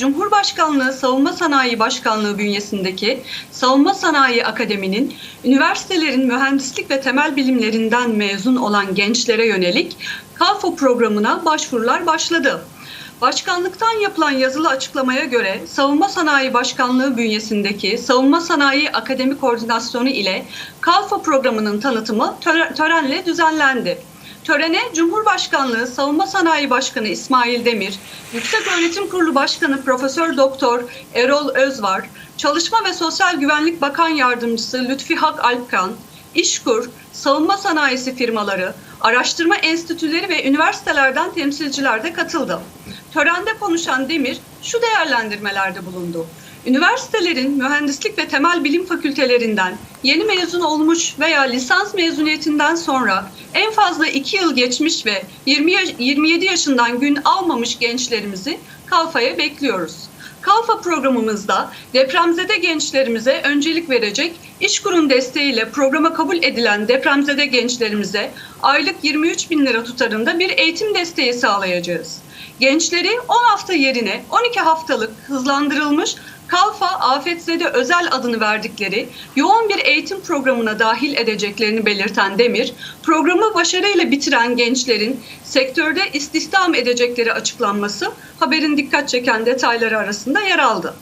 Cumhurbaşkanlığı Savunma Sanayi Başkanlığı bünyesindeki Savunma Sanayi Akademi'nin üniversitelerin mühendislik ve temel bilimlerinden mezun olan gençlere yönelik KAFO programına başvurular başladı. Başkanlıktan yapılan yazılı açıklamaya göre Savunma Sanayi Başkanlığı bünyesindeki Savunma Sanayi Akademi Koordinasyonu ile KAFO programının tanıtımı töre- törenle düzenlendi. Törene Cumhurbaşkanlığı Savunma Sanayi Başkanı İsmail Demir, Yükseköğretim Kurulu Başkanı Profesör Doktor Erol Özvar, Çalışma ve Sosyal Güvenlik Bakan Yardımcısı Lütfi Hak Alpkan, İşkur, savunma sanayisi firmaları, araştırma enstitüleri ve üniversitelerden temsilciler de katıldı. Törende konuşan Demir şu değerlendirmelerde bulundu. Üniversitelerin mühendislik ve temel bilim fakültelerinden yeni mezun olmuş veya lisans mezuniyetinden sonra en fazla 2 yıl geçmiş ve 20 yaş- 27 yaşından gün almamış gençlerimizi Kalfa'ya bekliyoruz. Kalfa programımızda depremzede gençlerimize öncelik verecek, İşkur'un desteğiyle programa kabul edilen depremzede gençlerimize aylık 23 bin lira tutarında bir eğitim desteği sağlayacağız. Gençleri 10 hafta yerine 12 haftalık hızlandırılmış Kalfa Afetzede Özel adını verdikleri yoğun bir eğitim programına dahil edeceklerini belirten Demir, programı başarıyla bitiren gençlerin sektörde istihdam edecekleri açıklanması haberin dikkat çeken detayları arasında yer aldı.